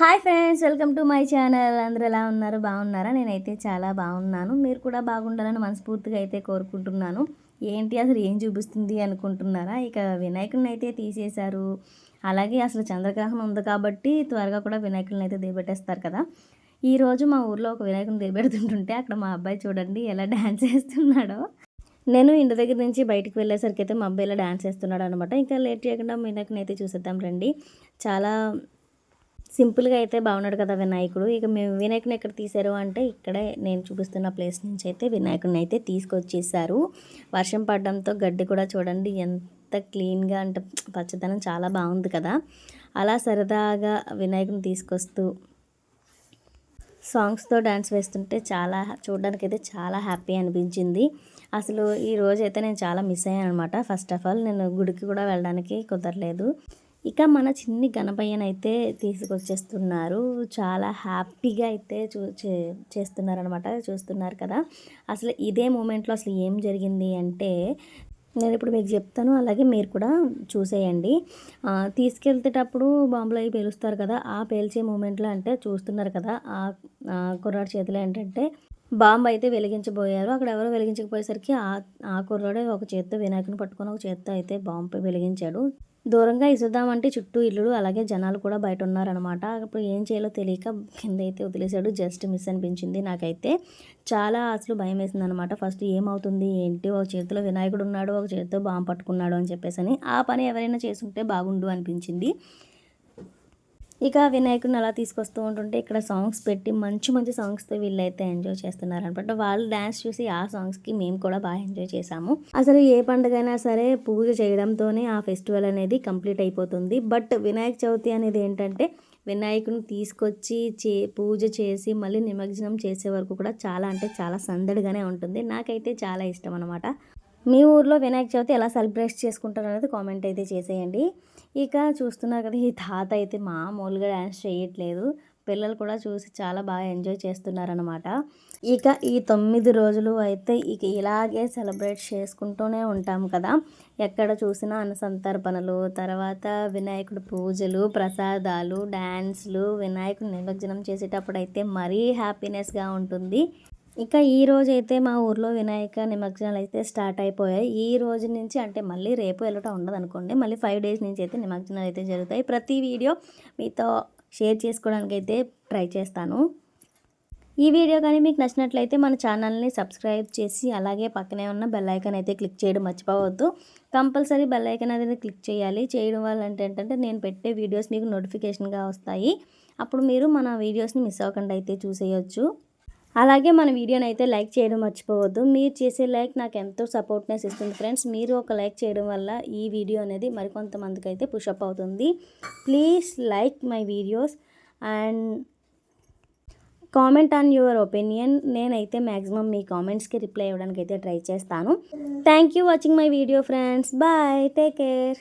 Hi friends welcome to my channel. అందరూ ఎలా ఉన్నారు? బాగున్నారా? నేనైతే చాలా బాగున్నాను. మీరు కూడా బాగుండాలని మనస్ఫూర్తిగా అయితే కోరుకుంటున్నాను. ఏంటి? అసలు ఏం చూపిస్తుంది అనుకుంటున్నారా? ఇక వినాయకుడిని అయితే తీసేశారు. అలాగే అసలు చంద్రగ్రహణం ఉంది కాబట్టి త్వరగా కూడా వినాయకుడిని అయితే దిగబెట్టేస్తారు కదా ఈరోజు మా ఊర్లో ఒక వినాయకుని దిగబెడుతుంటుంటే అక్కడ మా అబ్బాయి చూడండి ఎలా డ్యాన్స్ చేస్తున్నాడో. నేను ఇంటి దగ్గర నుంచి బయటికి వెళ్ళేసరికి అయితే మా అబ్బాయి ఇలా డ్యాన్స్ చేస్తున్నాడు అనమాట ఇంకా లేట్ చేయకుండా వినాయకుని అయితే చూసేద్దాం రండి. చాలా సింపుల్గా అయితే బాగున్నాడు కదా వినాయకుడు. ఇక మేము వినాయకుని ఎక్కడ తీశారు అంటే ఇక్కడే నేను చూపిస్తున్న ప్లేస్ నుంచి అయితే వినాయకుడిని అయితే తీసుకొచ్చేసారు. వర్షం పడడంతో గడ్డి కూడా చూడండి ఎంత క్లీన్గా అంటే పచ్చదనం చాలా బాగుంది కదా. అలా సరదాగా వినాయకుని తీసుకొస్తూ సాంగ్స్తో డ్యాన్స్ వేస్తుంటే చాలా చూడడానికి అయితే చాలా హ్యాపీ అనిపించింది. అసలు ఈ రోజు అయితే నేను చాలా మిస్ అయ్యాను అనమాట ఫస్ట్ ఆఫ్ ఆల్ నేను గుడికి కూడా వెళ్ళడానికి కుదరలేదు. ఇక మన చిన్ని గణపయ్యనైతే తీసుకొచ్చేస్తున్నారు. చాలా హ్యాపీగా అయితే చూ చే చేస్తున్నారనమాట చూస్తున్నారు కదా. అసలు ఇదే మూమెంట్లో అసలు ఏం జరిగింది అంటే నేను ఇప్పుడు మీకు చెప్తాను అలాగే మీరు కూడా చూసేయండి. తీసుకెళ్తేటప్పుడు బాంబులు అవి పేలుస్తారు కదా ఆ పేల్చే మూమెంట్లో అంటే చూస్తున్నారు కదా ఆ కుర్రాడు చేతిలో ఏంటంటే బాంబు అయితే వెలిగించబోయారు. అక్కడ ఎవరో వెలిగించకపోయేసరికి ఆ ఆ కుర్రాడే ఒక చేత్తో వినాయకుని పట్టుకొని ఒక చేత్తో అయితే బాంబు వెలిగించాడు. దూరంగా ఇసుద్దామంటే చుట్టూ ఇల్లులు అలాగే జనాలు కూడా బయట ఉన్నారనమాట అప్పుడు ఏం చేయాలో తెలియక కింద అయితే వదిలేశాడు. జస్ట్ మిస్ అనిపించింది నాకైతే. చాలా అసలు భయం వేసింది అనమాట ఫస్ట్ ఏమవుతుంది? ఏంటి? ఒక చేతిలో వినాయకుడు ఉన్నాడు ఒక చేతితో బాంబు పట్టుకున్నాడు అని చెప్పేసి ఆ పని ఎవరైనా చేసుకుంటే బాగుండు అనిపించింది. ఇక వినాయకుడిని అలా తీసుకొస్తూ ఉంటుంటే ఇక్కడ సాంగ్స్ పెట్టి మంచి మంచి సాంగ్స్తో వీళ్ళైతే ఎంజాయ్ చేస్తున్నారు అనమాట వాళ్ళు డ్యాన్స్ చూసి ఆ సాంగ్స్కి మేము కూడా బాగా ఎంజాయ్ చేసాము అసలు ఏ పండుగైనా సరే పూజ చేయడంతోనే ఆ ఫెస్టివల్ అనేది కంప్లీట్ అయిపోతుంది. బట్ వినాయక చవితి అనేది ఏంటంటే వినాయకుని తీసుకొచ్చి చే పూజ చేసి మళ్ళీ నిమజ్జనం చేసే వరకు కూడా చాలా అంటే చాలా సందడిగానే ఉంటుంది. నాకైతే చాలా ఇష్టం అనమాట మీ ఊర్లో వినాయక చవితి ఎలా సెలబ్రేట్ చేసుకుంటారు అనేది కామెంట్ అయితే చేసేయండి. ఇక చూస్తున్నారు కదా ఈ తాత అయితే మామూలుగా డ్యాన్స్ చేయట్లేదు. పిల్లలు కూడా చూసి చాలా బాగా ఎంజాయ్ చేస్తున్నారనమాట ఇక ఈ తొమ్మిది రోజులు అయితే ఇక ఇలాగే సెలబ్రేట్ చేసుకుంటూనే ఉంటాం కదా. ఎక్కడ చూసినా అన్నసంతర్పణలు తర్వాత వినాయకుడు పూజలు ప్రసాదాలు డ్యాన్స్లు వినాయకుడు నిమజ్జనం చేసేటప్పుడు అయితే మరీ హ్యాపీనెస్గా ఉంటుంది. ఇక ఈ రోజు అయితే మా ఊర్లో వినాయక నిమజ్జనాలు అయితే స్టార్ట్ అయిపోయాయి. ఈ రోజు నుంచి అంటే మళ్ళీ రేపు వెళ్ళటం ఉండదు అనుకోండి మళ్ళీ ఫైవ్ డేస్ నుంచి అయితే నిమజ్జనాలు అయితే జరుగుతాయి. ప్రతి వీడియో మీతో షేర్ చేసుకోవడానికి అయితే ట్రై చేస్తాను. ఈ వీడియో కానీ మీకు నచ్చినట్లయితే మన ఛానల్ని సబ్స్క్రైబ్ చేసి అలాగే పక్కనే ఉన్న బెల్ ఐకాన్ అయితే క్లిక్ చేయడం మర్చిపోవద్దు. కంపల్సరీ బెల్ ఐకాన్ అనేది క్లిక్ చేయాలి. చేయడం వల్ల ఏంటంటే నేను పెట్టే వీడియోస్ మీకు నోటిఫికేషన్గా వస్తాయి. అప్పుడు మీరు మన వీడియోస్ని మిస్ అవ్వకుండా అయితే చూసేయచ్చు. అలాగే మన వీడియోని అయితే లైక్ చేయడం మర్చిపోవద్దు. మీరు చేసే లైక్ నాకు ఎంతో సపోర్ట్నెస్ ఇస్తుంది ఫ్రెండ్స్. మీరు ఒక లైక్ చేయడం వల్ల ఈ వీడియో అనేది మరికొంతమందికి అయితే పుషప్ అవుతుంది. Please like my videos and comment on your opinion. నేనైతే మ్యాక్సిమం మీ కామెంట్స్కి రిప్లై ఇవ్వడానికి అయితే ట్రై చేస్తాను. Thank you watching my video friends. Bye. Take care.